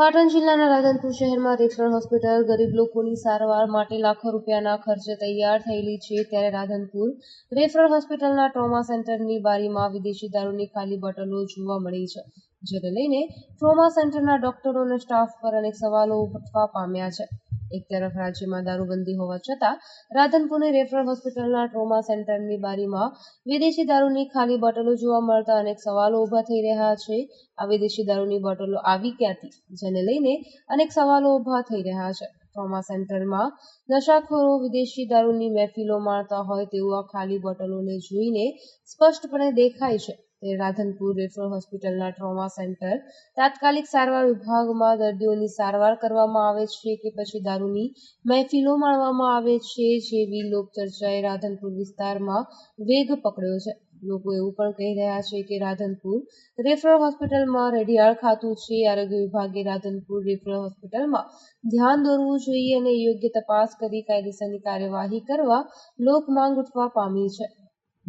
પાટણ જિલ્લાના રાધનપુર શહેરમાં referral hospital ગરીબ લોકોની સારવાર માટે લાખો રૂપિયાના ખર્ચે તૈયાર થયેલી છે. ત્યારે રાધનપુર રેફરલ હોસ્પિટલના ટ્રોમા સેન્ટરની બારીમાં વિદેશી દારૂની ખાલી બોટલો જોવા મળી છે, જેને લઈને ટ્રોમા સેન્ટરના ડોક્ટરો અને સ્ટાફ પર અનેક સવાલો ઉઠવા પામ્યા છે. એક તરફ રાજ્યમાં દારૂબંધી હોવા છતાં રાધનપુરની રેફરલ હોસ્પિટલના ટ્રોમા સેન્ટરની બારીમાં વિદેશી દારૂની ખાલી બોટલો જોવા મળતા અનેક સવાલો ઊભા થઈ રહ્યા છે. આ વિદેશી દારૂની બોટલો આવી ક્યાંથી? જેને લઈને અનેક સવાલો ઊભા થઈ રહ્યા છે. ટ્રોમા સેન્ટરમાં નશાખોરો વિદેશી દારૂની મહેફિલો માણતા હોય તેવું આ ખાલી બોટલોને જોઈને સ્પષ્ટપણે દેખાય છે. તે રાધનપુર રેફરલ હોસ્પિટલના ટ્રોમા સેન્ટર તાત્કાલિક સારવાર વિભાગમાં દર્દીઓની સારવાર કરવામાં આવે છે કે પછી દારૂની મહેફિલો માણવામાં આવે છે જેવી લોકચર્ચાએ રાધનપુર વિસ્તારમાં વેગ પકડ્યો છે. લોકો એવું પણ કહી રહ્યા છે કે રાધનપુર રેફરલ હોસ્પિટલમાં રેડિયાળ ખાતું છે. આરોગ્ય વિભાગે રાધનપુર રેફરલ હોસ્પિટલમાં ધ્યાન દોરવું જોઈએ અને યોગ્ય તપાસ કરી કાયદેસરની કાર્યવાહી કરવા લોક માંગ ઉઠવા પામી છે.